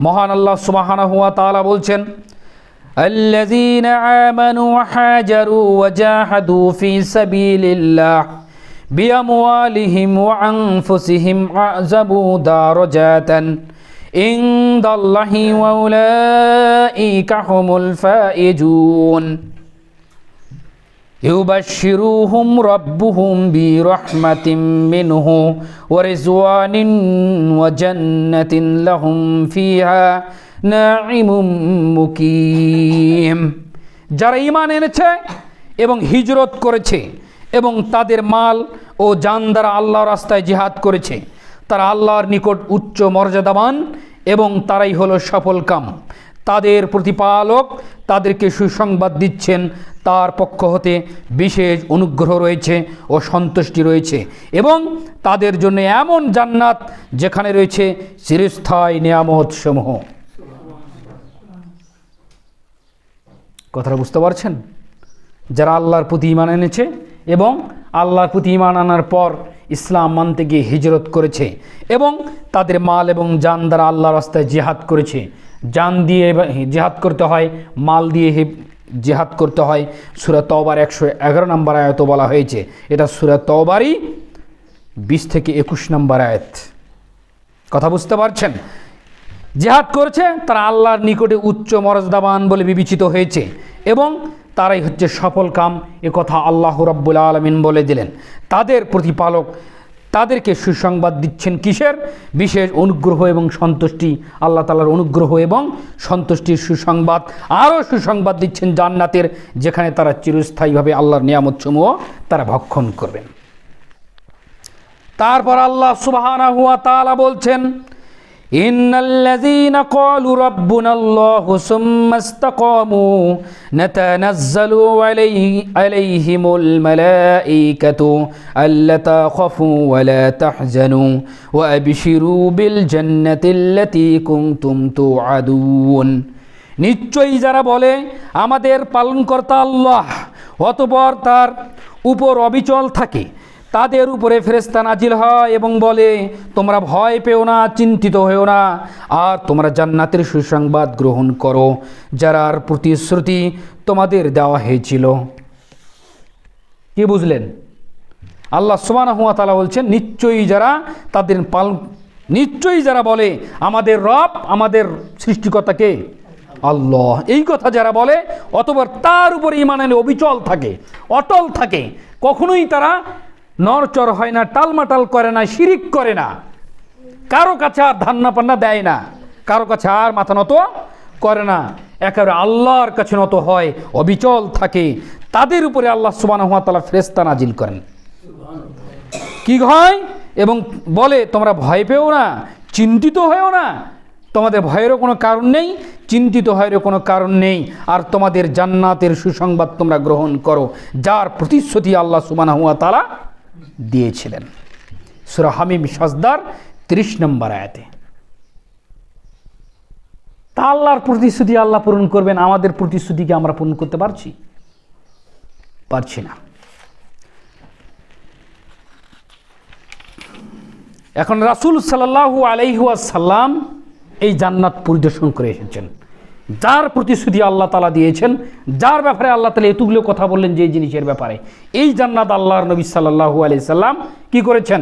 মহান আল্লাহ সুবহানাহু ওয়া তাআলা বলছেন الذين آمنوا وحاجروا وجاهدوا في سبيل الله بأموالهم وأنفسهم أعزبوا درجات عند الله وأولئك هم الفائزون ইউবাশিরুহুম রব্বুহুম বিরহমাতিম মিনহু ওয়া রিজওয়ানিন ওয়া জান্নাতিন লাহুম ফিহা নাঈমুম মুকিম। যারা ঈমান এনেছে এবং হিজরত করেছে এবং তাদের মাল ও যান দ্বারা আল্লাহর রাস্তায় জিহাদ করেছে, তারা আল্লাহর নিকট উচ্চ মর্যাদাবান এবং তারাই হলো সফলকাম তাদের প্রতিপালক তাদেরকে সুসংবাদ দিচ্ছেন। তার পক্ষ হতে বিশেষ অনুগ্রহ রয়েছে ও সন্তুষ্টি রয়েছে এবং তাদের জন্য এমন জান্নাত যেখানে রয়েছে চিরস্থায়ী নিয়ামত সমূহ কথাটা বুঝতে পারছেন? যারা আল্লাহর প্রতি ইমান এনেছে এবং আল্লাহর প্রতি ইমান আনার পর ইসলাম মানতে গিয়ে হিজরত করেছে এবং তাদের মাল এবং জান দ্বারা আল্লাহ রাস্তায় জেহাদ করেছে জান দিয়ে জেহাদ করতে হয়, মাল দিয়ে জেহাদ করতে হয়। সুরা তওবার একশো এগারো নম্বর আয়ত বলা হয়েছে। এটা সুরা তওবারই বিশ থেকে একুশ নম্বর আয়াত। কথা বুঝতে পারছেন? জেহাদ করেছে, তারা আল্লাহর নিকটে উচ্চ মর্যাদাবান বলে বিবেচিত হয়েছে এবং তারাই হচ্ছে সফল কাম। এ কথা আল্লাহ রাব্বুল আলমিন বলে দিলেন। তাদের প্রতিপালক তাদেরকে সুসংবাদ দিচ্ছেন কিসের? বিশেষ অনুগ্রহ এবং সন্তুষ্টি, আল্লাহ তালার অনুগ্রহ এবং সন্তুষ্টির সুসংবাদ। আরও সুসংবাদ দিচ্ছেন জান্নাতের, যেখানে তারা চিরস্থায়ীভাবে আল্লাহর নিয়ামতসমূহ তারা ভক্ষণ করবেন। তারপর আল্লাহ সুবাহানা হুয়া বলছেন ইন্নাল্লাযীনা ক্বালু রাব্বুনাল্লাহু সুম্মা ইসতাকামু নাতানাজ্জালু আলাইহি, আলাইহিমুল মালাঈকাতু আল্লা তাখাফু ওয়া লা তাহজানু ওয়া আবশিরু বিল জান্নাতিল্লাতী কুনতুম তুআদুন। নিশ্চয়ই যারা বলে, আমাদের পালনকর্তা আল্লাহ অতপর তার উপর অবিচল থাকে। তাদের উপরে ফেরেস্তা নাজিল হয় এবং বলে, তোমরা ভয় পেও না, চিন্তিত হয়েও না। আর তোমরা জান্নাতের সুসংবাদ গ্রহণ করো, যারার প্রতিশ্রুতি তোমাদের দেওয়া হয়েছিল। কি বুঝলেন? আল্লাহ সুবানা হুয়া তালা বলছেন, নিশ্চয়ই যারা তাদের পাল, নিশ্চয়ই যারা বলে, আমাদের রব, আমাদের সৃষ্টিকর্তাকে আল্লাহ। এই কথা যারা বলে অতবার তার উপরে ইমান অবিচল থাকে, অটল থাকে। কখনোই তারা নরচর হয় না, টালমাটাল করে না, শিরিক করে না। কারও কাছে আর ধান্না পান্না দেয় না। কারও কাছে আর মাথা নত করে না। একেবারে আল্লাহর কাছে নত হয়, অবিচল থাকে। তাদের উপরে আল্লাহ সুবান তালা ফেরেস্তা নাজিল করেন। কি হয়? এবং বলে, তোমরা ভয় পেও না, চিন্তিত হয়েও না। তোমাদের ভয়েরও কোনো কারণ নেই, চিন্তিত হয়েরও কোনো কারণ নেই। আর তোমাদের জান্নাতের সুসংবাদ তোমরা গ্রহণ করো, যার প্রতিশ্রুতি আল্লাহ সুবানা হুয়া তালা দিয়েছিলেন। সুরা হামিম সাজদার ত্রিশ নম্বর আয়াতে। তা আল্লাহর প্রতিশ্রুতি আল্লাহ পূরণ করবেন, আমাদের প্রতিশ্রুতিকে আমরা পূরণ করতে পারছি? পারছি না। এখন রাসুল সাল্লাহু আলাইহাসাল্লাম এই জান্নাত পরিদর্শন করে এসেছেন। যার প্রতিশ্রুতি আল্লাহ তালা দিয়েছেন, যার ব্যাপারে আল্লাহ তালা এতগুলো কথা বললেন যে জিনিসের ব্যাপারে। এই জান্নাত আল্লাহর নবী সাল্লাহু সাল্লাম কী করেছেন?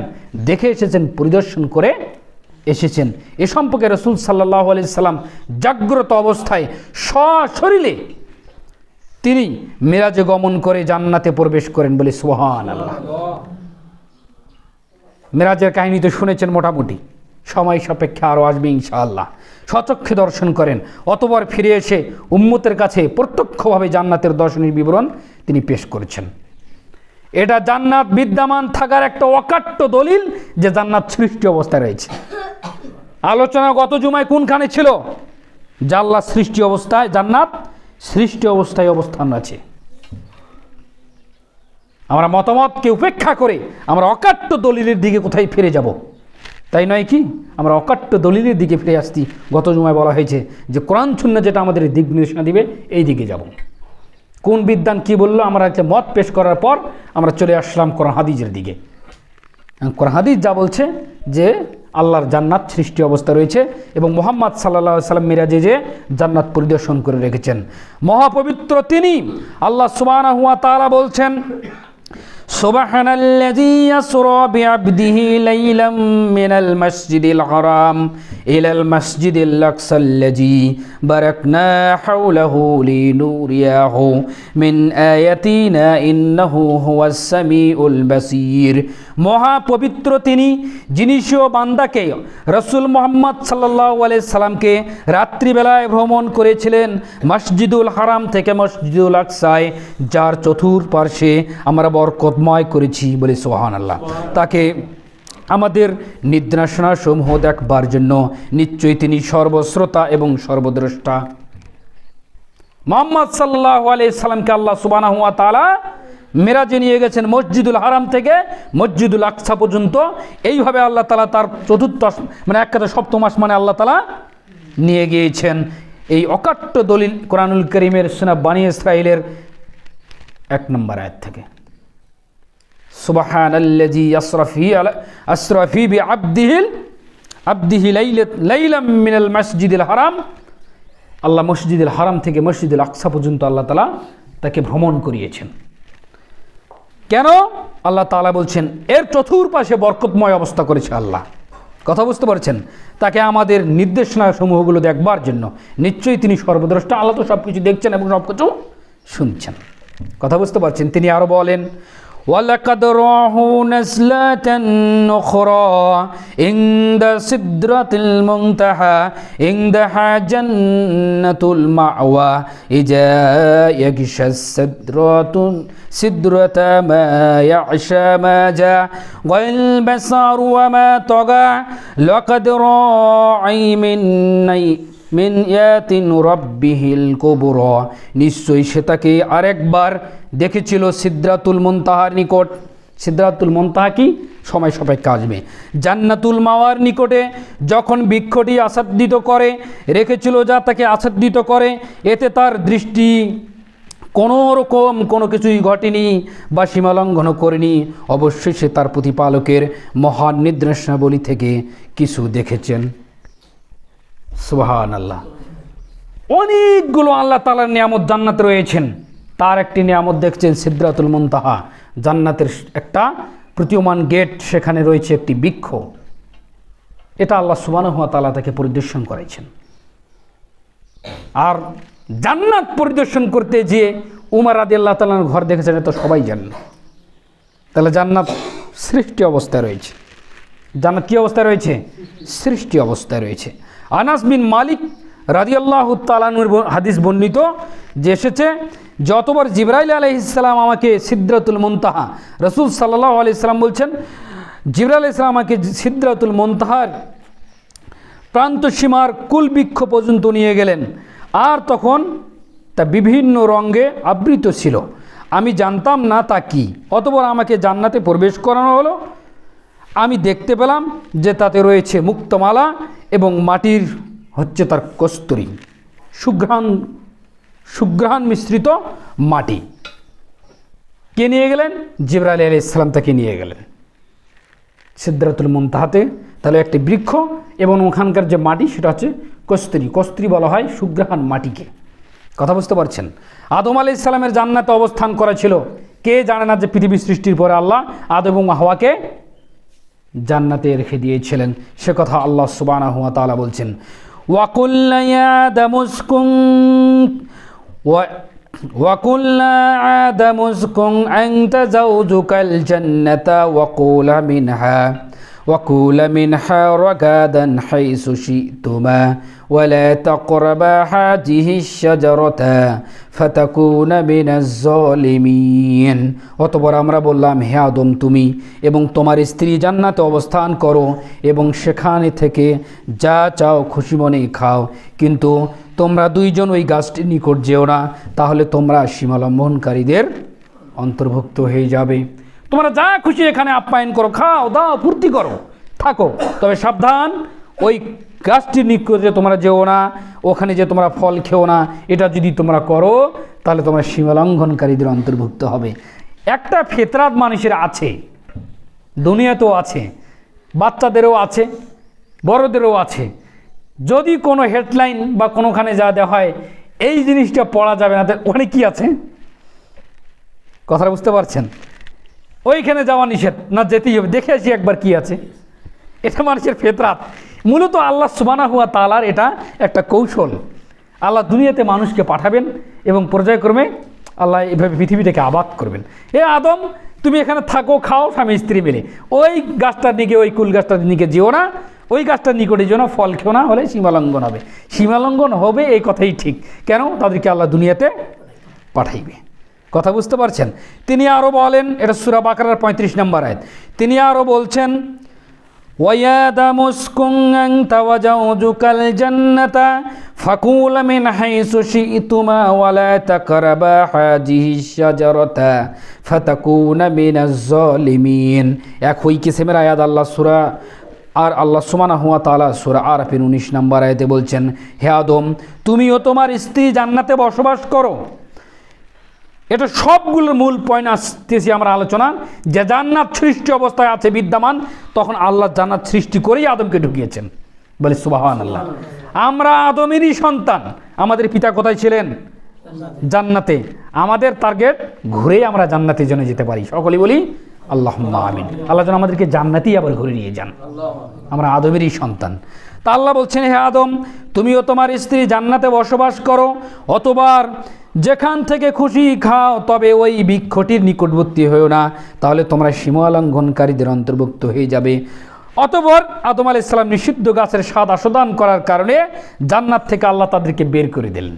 দেখে এসেছেন, পরিদর্শন করে এসেছেন। এ সম্পর্কে রসুল সাল্লাহ সাল্লাম জাগ্রত অবস্থায় সশরীরে তিনি মেরাজে গমন করে জান্নাতে প্রবেশ করেন বলে সোহান আল্লাহ মেরাজের কাহিনী তো শুনেছেন মোটামুটি। সময় সাপেক্ষে আরও আসবে ইনশাআল্লাহ। সচক্ষে দর্শন করেন। অতবার ফিরে এসে উম্মতের কাছে প্রত্যক্ষভাবে জান্নাতের দর্শনের বিবরণ তিনি পেশ করেছেন। এটা জান্নাত বিদ্যমান থাকার একটা অকাট্য দলিল যে জান্নাত সৃষ্টি অবস্থায় রয়েছে। আলোচনা গত জুমায় কোনখানে ছিল? জাল্লা সৃষ্টি অবস্থায়, জান্নাত সৃষ্টি অবস্থায় অবস্থান আছে। আমরা মতামতকে উপেক্ষা করে আমরা অকাট্য দলিলের দিকে কোথায় ফিরে যাব? তাই নয় কি? আমরা অকাট্য দলিলের দিকে ফিরে আসছি। গত জুমায় বলা হয়েছে যে কোরআন শূন্য যেটা আমাদের দিক নির্দেশনা দিবে, এই দিকে যাব। কোন বিদ্যান কি বলল? আমরা একটা মত পেশ করার পর আমরা চলে আসলাম কোরআন হাদিজের দিকে। কোরআন হাদিজ যা বলছে যে আল্লাহর জান্নাত সৃষ্টি অবস্থা রয়েছে এবং মোহাম্মদ সাল্লা সাল্লাম মিরাজে যে জান্নাত পরিদর্শন করে রেখেছেন। মহাপবিত্র তিনি আল্লাহ সুবাহ হুয়া তারা বলছেন سبحان الذي يسرى بعبده ليلا من المسجد الحرام إلى المسجد الأقصى الذي باركنا حوله لنوريه من آياتنا إنه هو السميع البصير মহা পবিত্র তিনি যিনি সেও বান্দাকে রসুল মোহাম্মদ সাল্লাহ সাল্লামকে রাত্রিবেলায় ভ্রমণ করেছিলেন মসজিদুল হারাম থেকে মসজিদুল আকসায় যার চতুর্পার্শ্বে আমরা বরকতময় করেছি বলে সোহান আল্লাহ তাকে আমাদের নিদ্রাসনা সমূহ দেখবার জন্য নিশ্চয়ই তিনি সর্বশ্রোতা এবং সর্বদ্রষ্টা। মোহাম্মদ সাল্লাহ সাল্লামকে আল্লাহ সুবানা হুয়া তালা মেরাজে নিয়ে গেছেন মসজিদুল হারাম থেকে মসজিদুল আকসা পর্যন্ত। এইভাবে আল্লাহ তালা তার চতুর্থ মানে এক কথা সপ্তম মাস মানে আল্লাহ তালা নিয়ে গিয়েছেন। এই অকাট্য দলিল কোরআনুল করিমের সোনা বানী ইসরায়েলের এক নম্বর আয়াত থেকে। আব্দিহি মিনাল হারাম। আল্লাহ মসজিদুল হারাম থেকে মসজিদুল আকসা পর্যন্ত আল্লাহ তালা তাকে ভ্রমণ করিয়েছেন। কেন? আল্লাহ তাআলা বলছেন, এর চতুর্পাশে বরকতময় অবস্থা করেছে আল্লাহ। কথা বুঝতে পারছেন? তাকে আমাদের নির্দেশনা সমূহগুলো দেখবার জন্য নিশ্চয়ই তিনি সর্বদ্রষ্টা। আল্লাহ তো সব কিছু দেখছেন এবং সব কিছু শুনছেন। কথা বুঝতে পারছেন? তিনি আরও বলেন ولقد راه نزلة أخرى عند سدرة المنتهى عندها جنة المأوى إذا يغشى السدرة سدرة ما يعشى ما جاء والبصر وما طغى لقد راعي من মিন ইয়াতিন রব্বিহিল কুবর। নিশ্চয়ই সে তাকে আরেকবার দেখেছিল সিদ্রাতুল মুনতাহার নিকট। সিদ্রাতুল মুনতাহা কি? সময় সাপেক্ষে আসবে। জান্নাতুল মাওয়ার নিকটে যখন বৃক্ষটি আসাদ্দিত করে, রেখেছিল যা তাকে আসাদ্দিত করে, এতে তার দৃষ্টি কোনো রকম কোনো কিছুই ঘটেনি বা সীমালঙ্ঘন করেনি। অবশ্যই সে তার প্রতিপালকের মহান নির্দেশনাবলী থেকে কিছু দেখেছেন। সুবাহান আল্লাহ অনেকগুলো আল্লাহ তালার নিয়ামত জান্নাত রয়েছেন। তার একটি নিয়ামত দেখছেন সিদ্ধাতুল মুনতাহা। জান্নাতের একটা প্রতীয়মান গেট সেখানে রয়েছে একটি বৃক্ষ। এটা আল্লাহ সুবাহ তালা তাকে পরিদর্শন করেছেন। আর জান্নাত পরিদর্শন করতে যে উমার আদি আল্লাহ তালার ঘর দেখেছেন, এটা সবাই জানেন তাহলে জান্নাত সৃষ্টি অবস্থায় রয়েছে। জান্নাত কী অবস্থায় রয়েছে? সৃষ্টি অবস্থায় রয়েছে। আনাস বিন মালিক রাদিয়াল্লাহ তালানুর হাদিস বর্ণিত, যে এসেছে, যতবার জিব্রাইল আলহিসাল্লাম আমাকে সিদ্রাতুল মুনতাহা, রসুল সাল্লাহ আলাইসাল্লাম বলছেন, জিব্রাইল ইসলাম আমাকে সিদ্রাতুল মুনতাহার প্রান্তসীমার কুলবৃক্ষ পর্যন্ত নিয়ে গেলেন। আর তখন তা বিভিন্ন রঙে আবৃত ছিল। আমি জানতাম না তা কি। অতপর আমাকে জান্নাতে প্রবেশ করানো হলো। আমি দেখতে পেলাম যে তাতে রয়েছে মুক্তমালা এবং মাটির হচ্ছে তার কস্তুরি, সুঘ্রাণ সুঘ্রাণ মিশ্রিত মাটি। কে নিয়ে গেলেন? জিবরাইল আলী ইসলাম তাকে নিয়ে গেলেন। সিদ্ধাতুল মুনতাহাতে, তাহলে একটি বৃক্ষ এবং ওখানকার যে মাটি, সেটা হচ্ছে কস্তুরি। কস্তুরি বলা হয় সুগ্রাহান মাটিকে। কথা বুঝতে পারছেন? আদম আলি ইসলামের জান্নাতে অবস্থান করা ছিল। কে জানে না যে পৃথিবী সৃষ্টির পরে আল্লাহ আদম এবং হাওয়াকে জান্নাতে রেখে দিয়েছিলেন সে কথা আল্লাহ সুবানা হুয়া তালা বলছেন ওয়াকুল্লা আদম উসকুন ওয়া- وقلنا آدم اسكن أنت زوجك الجنة وقول منها وكل منها رغدا حيث شئتما ولا تقربا هذه الشجرة فتكون من الظالمين অতপর আমরা বললাম হে আদম তুমি এবং তোমার স্ত্রী জান্নাতে অবস্থান করো এবং সেখানে থেকে যা চাও খুশি মনে খাও কিন্তু তোমরা দুইজন ওই গাছটির নিকট যেও না তাহলে তোমরা সীমালম্বনকারীদের অন্তর্ভুক্ত হয়ে যাবে তোমরা যা খুশি এখানে আপ্যায়ন করো, খাও, দাও, ফুর্তি করো, থাকো। তবে সাবধান, ওই গাছটির নিকট তোমরা যেও না, ওখানে যে তোমরা ফল খেও না, এটা যদি তোমরা করো, তাহলে তোমরা সীমালঙ্ঘনকারীদের অন্তর্ভুক্ত হবে। একটা ফেতরাত মানুষের আছে, দুনিয়াতেও আছে, বাচ্চাদেরও আছে, বড়দেরও আছে। যদি কোনো হেডলাইন বা কোনোখানে যা দেওয়া হয়, এই জিনিসটা পড়া যাবে না ওখানে কি আছে। কথাটা বুঝতে পারছেন? ওইখানে যাওয়া নিষেধ, না যেতেই হবে। দেখে আসি একবার কি আছে। এটা মানুষের ফেতরাত। মূলত আল্লাহ সুবানা হুয়া তালার এটা একটা কৌশল। আল্লাহ দুনিয়াতে মানুষকে পাঠাবেন এবং পর্যায়ক্রমে আল্লাহ এভাবে পৃথিবীটাকে আবাদ করবেন। এ আদম, তুমি এখানে থাকো, খাও স্বামী স্ত্রী মিলে। ওই গাছটার দিকে, ওই কুল গাছটার দিকে যেও না। ওই গাছটার নিকটে যেও না, ফল খেও না, হলে সীমালঙ্ঘন হবে। সীমালঙ্ঘন হবে এই কথাই ঠিক। কেন? তাদেরকে আল্লাহ দুনিয়াতে পাঠাইবে। কথা বুঝতে পারছেন? তিনি আরও বলেন, এটা সুরা বাকরার পঁয়ত্রিশ নম্বর আয় তিনি আরও বলছেন মুসকুং মিন ওয়ালা মিনাজ কিসেমের আর আল্লাহ সুমানা হুয়া সুরা আরাফিন উনিশ নম্বর আয়তে বলছেন, হে আদম, তুমিও তোমার স্ত্রী জান্নাতে বসবাস করো। এটা সবগুলোর মূল পয়েন্ট আসতেছি আমরা আলোচনা। যে জান্নাত সৃষ্টি অবস্থায় আছে বিদ্যমান, তখন আল্লাহ জান্নাত সৃষ্টি করেই আদমকে ঢুকিয়েছেন। বলে সুবাহান আল্লাহ আমরা আদমেরই সন্তান। আমাদের পিতা কোথায় ছিলেন? জান্নাতে। আমাদের টার্গেট ঘুরেই আমরা জান্নাতের জন্য যেতে পারি। সকলেই বলি আল্লাহ আমিন। আল্লাহ যেন আমাদেরকে জান্নাতেই আবার ঘুরে নিয়ে যান। আমরা আদমেরই সন্তান। তা আল্লাহ বলছেন, হে আদম, তুমিও তোমার স্ত্রী জান্নাতে বসবাস করো। অতবার যেখান থেকে খুশি খাও, তবে ওই বৃক্ষটির নিকটবর্তী হয়েও না। তাহলে তোমরা সীমালঙ্ঘনকারীদের অন্তর্ভুক্ত হয়ে যাবে। অতপর আদম আলাহ ইসলাম নিষিদ্ধ গাছের স্বাদ আস্বাদন করার কারণে জান্নাত থেকে আল্লাহ তাদেরকে বের করে দিলেন।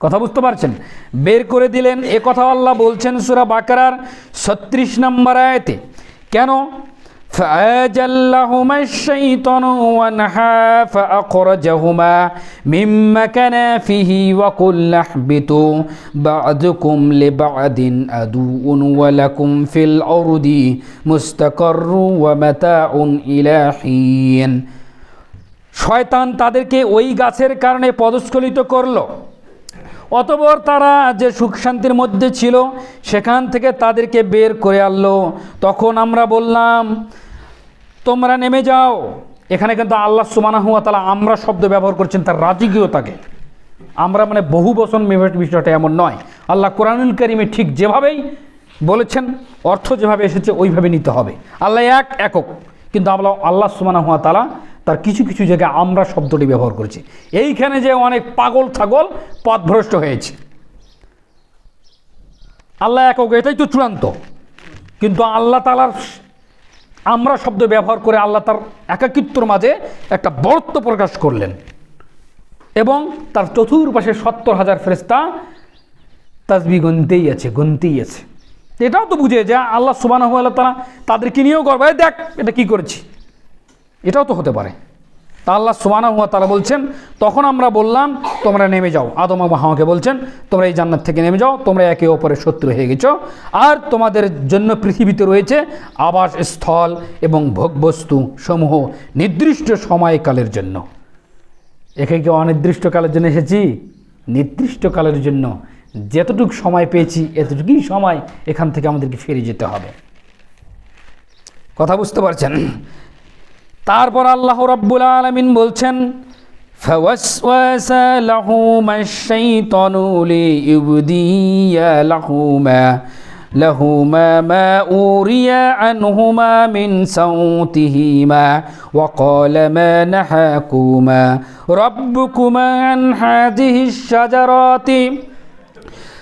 কথা বুঝতে পারছেন? বের করে দিলেন। এ কথা আল্লাহ বলছেন সুরা বাকারার ছত্রিশ নম্বর আয়াতে। কেন? فأجلهما الشيطان وانحى فأخرجهما مما كان فيه وقل اهبطوا بعضكم لبعض عدو ولكم في الأرض مستقر ومتاع إلى حين শয়তান তাদেরকে ওই গাছের কারণে পদস্খলিত করলো অতবর তারা যে সুখ শান্তির মধ্যে ছিল সেখান থেকে তাদেরকে বের করে আনলো তখন আমরা বললাম তোমরা নেমে যাও। এখানে কিন্তু আল্লাহ সুমানা হুয়া তালা আমরা শব্দ ব্যবহার করছেন তার রাজকীয়তাকে। আমরা মানে বহু বচন বিষয়টা এমন নয়। আল্লাহ কোরআনুল করিমে ঠিক যেভাবেই বলেছেন, অর্থ যেভাবে এসেছে, ওইভাবে নিতে হবে। আল্লাহ এক একক। কিন্তু আমরা আল্লাহ সুমানা হুয়া তালা তার কিছু কিছু জায়গায় আমরা শব্দটি ব্যবহার করেছি। এইখানে যে অনেক পাগল ছাগল পথভ্রষ্ট হয়েছে। আল্লাহ একক, এটাই তো চূড়ান্ত। কিন্তু আল্লাহ তালার আমরা শব্দ ব্যবহার করে আল্লাহ তার একাকিত্বর মাঝে একটা বরত্ব প্রকাশ করলেন। এবং তার চতুর্পাশে সত্তর হাজার ফেরেস্তা তাজবি গুনতেই আছে গুনতেই আছে। এটাও তো বুঝে যে আল্লাহ সুবানা আল্লাহ তারা তাদেরকে নিয়েও গর্বায় দেখ, এটা কি করেছি? এটাও তো হতে পারে। তা আল্লাহ সুবানা হুয়া তারা বলছেন, তখন আমরা বললাম, তোমরা নেমে যাও। আদম আবু হাওয়াকে বলছেন, তোমরা এই জান্নাত থেকে নেমে যাও, তোমরা একে অপরের শত্রু হয়ে গেছো। আর তোমাদের জন্য পৃথিবীতে রয়েছে আবাস স্থল এবং ভোগবস্তু সমূহ নির্দিষ্ট সময়কালের জন্য। একে কি অনির্দিষ্ট কালের জন্য এসেছি? নির্দিষ্টকালের জন্য। যেতটুকু সময় পেয়েছি, এতটুকুই সময় এখান থেকে আমাদেরকে ফিরে যেতে হবে। কথা বুঝতে পারছেন? তারপর আল্লাহ রাব্বুল আলামিন বলছেন فوسوس لهما الشيطان ليبدي لهما لهما ما أوري عنهما من صوتهما وقال ما نهاكما ربكما عن هذه الشجرات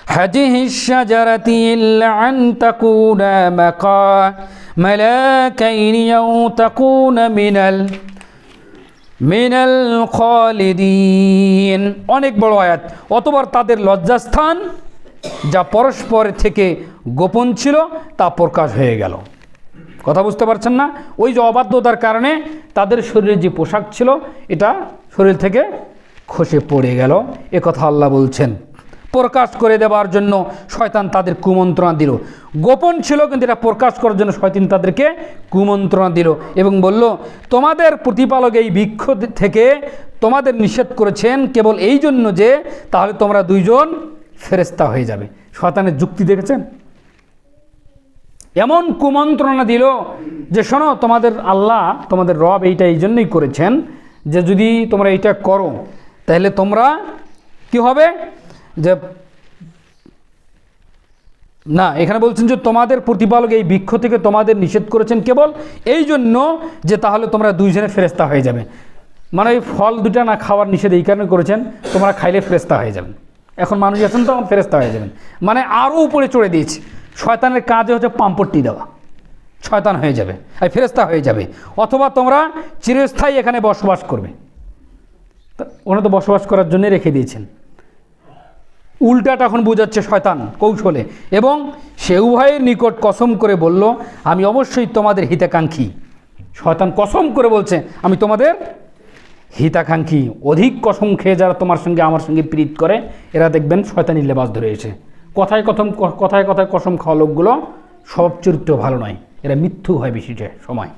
هذه الشجرة إلا أن تكونا مقا ملاكين أو تكون من ال মিনাল খালিদিন অনেক বড় আয়াত অতবার তাদের লজ্জাস্থান যা পরস্পর থেকে গোপন ছিল তা প্রকাশ হয়ে গেল কথা বুঝতে পারছেন না ওই যে অবাধ্যতার কারণে তাদের শরীরে যে পোশাক ছিল এটা শরীর থেকে খসে পড়ে গেল এ কথা আল্লাহ বলছেন প্রকাশ করে দেওয়ার জন্য শয়তান তাদের কুমন্ত্রণা দিল। গোপন ছিল কিন্তু এটা প্রকাশ করার জন্য শয়তান তাদেরকে কুমন্ত্রণা দিল এবং বলল, তোমাদের প্রতিপালক এই বৃক্ষ থেকে তোমাদের নিষেধ করেছেন কেবল এই জন্য যে তাহলে তোমরা দুইজন ফেরেস্তা হয়ে যাবে। শয়তানের যুক্তি দেখেছেন? এমন কুমন্ত্রণা দিল যে, শোনো, তোমাদের আল্লাহ, তোমাদের রব এইটা এই জন্যই করেছেন যে, যদি তোমরা এইটা করো, তাহলে তোমরা কি হবে? যে, না, এখানে বলছেন যে তোমাদের প্রতিপালক এই বৃক্ষ থেকে তোমাদের নিষেধ করেছেন কেবল এই জন্য যে তাহলে তোমরা দুইজনে ফেরেস্তা হয়ে যাবে। মানে ওই ফল দুটা না খাওয়ার নিষেধ এই কারণে করেছেন, তোমরা খাইলে ফেরেস্তা হয়ে যাবেন। এখন মানুষ আছেন তখন ফেরেস্তা হয়ে যাবেন। মানে আরও উপরে চড়ে দিয়েছে। শয়তানের কাজে হচ্ছে পাম্পট্টি দেওয়া। শয়তান হয়ে যাবে, আর ফেরেস্তা হয়ে যাবে। অথবা তোমরা চিরস্থায়ী এখানে বসবাস করবে। ওরা তো বসবাস করার জন্য রেখে দিয়েছেন। উল্টাটা এখন বোঝাচ্ছে শয়তান কৌশলে। এবং সে উভয়ের নিকট কসম করে বলল, আমি অবশ্যই তোমাদের হিতাকাঙ্ক্ষী। শয়তান কসম করে বলছে, আমি তোমাদের হিতাকাঙ্ক্ষী। অধিক কসম খেয়ে যারা তোমার সঙ্গে আমার সঙ্গে প্রীত করে, এরা দেখবেন শয়তানি লেবাস ধরে এসে। কথায় কথম, কথায় কথায় কসম খাওয়া লোকগুলো সব চরিত্র ভালো নয়। এরা মিথ্যু হয় বেশিটা সময়।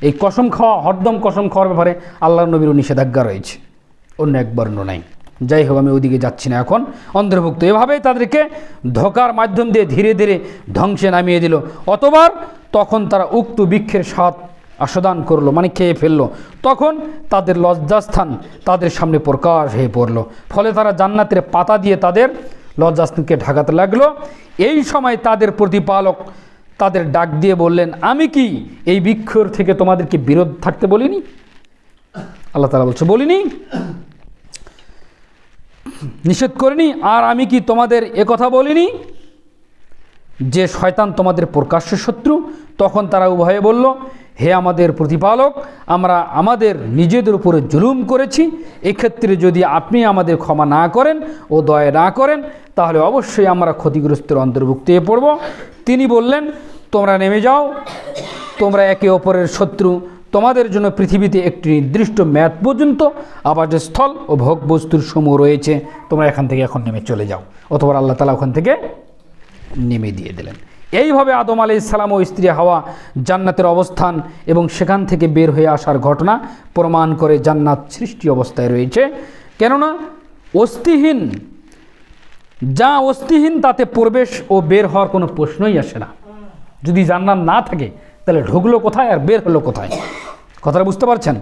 এই কসম খাওয়া, হরদম কসম খাওয়ার ব্যাপারে আল্লাহ নবীরও নিষেধাজ্ঞা রয়েছে। অন্য এক বর্ণ নাই। যাই হোক আমি ওদিকে যাচ্ছি না এখন। অন্তর্ভুক্ত। এভাবেই তাদেরকে ধোকার মাধ্যম দিয়ে ধীরে ধীরে ধ্বংসে নামিয়ে দিল। অতবার তখন তারা উক্ত বৃক্ষের স্বাদ আস্বাদন করল মানে খেয়ে ফেলল। তখন তাদের লজ্জাস্থান তাদের সামনে প্রকাশ হয়ে পড়ল। ফলে তারা জান্নাতের পাতা দিয়ে তাদের লজ্জাস্থানকে ঢাকাতে লাগল। এই সময় তাদের প্রতিপালক তাদের ডাক দিয়ে বললেন, আমি কি এই বৃক্ষর থেকে তোমাদেরকে বিরোধ থাকতে বলিনি? আল্লাহ তালা বলছে, বলিনি। নিষেধ করিনি, আর আমি কি তোমাদের কথা বলিনি? যে শয়তান তোমাদের প্রকাশ্য শত্রু, তখন তারা উভয়ে বলল, হে আমাদের প্রতিপালক, আমরা আমাদের নিজেদের উপরে জুলুম করেছি, এক্ষেত্রে যদি আপনি আমাদের ক্ষমা না করেন ও দয়া না করেন, তাহলে অবশ্যই আমরা ক্ষতিগ্রস্তের অন্তর্ভুক্ত হয়ে পড়ব। তিনি বললেন, তোমরা নেমে যাও, তোমরা একে অপরের শত্রু তোমাদের জন্য পৃথিবীতে একটি নির্দিষ্ট মেয়াদ পর্যন্ত আবাসের স্থল ও ভোগ বস্তুর সমূহ রয়েছে, তোমরা এখান থেকে এখন নেমে চলে যাও। অথবা আল্লাহ তালা ওখান থেকে নেমে দিয়ে দিলেন। এইভাবে আদম আলি ইসলাম ও স্ত্রী হাওয়া জান্নাতের অবস্থান এবং সেখান থেকে বের হয়ে আসার ঘটনা প্রমাণ করে জান্নাত সৃষ্টি অবস্থায় রয়েছে। কেননা অস্থিহীন, যা অস্থিহীন তাতে প্রবেশ ও বের হওয়ার কোনো প্রশ্নই আসে না। যদি জান্নাত না থাকে তাহলে ঢুকলো কোথায় আর বের হলো কোথায়? কথাটা বুঝতে পারছেন?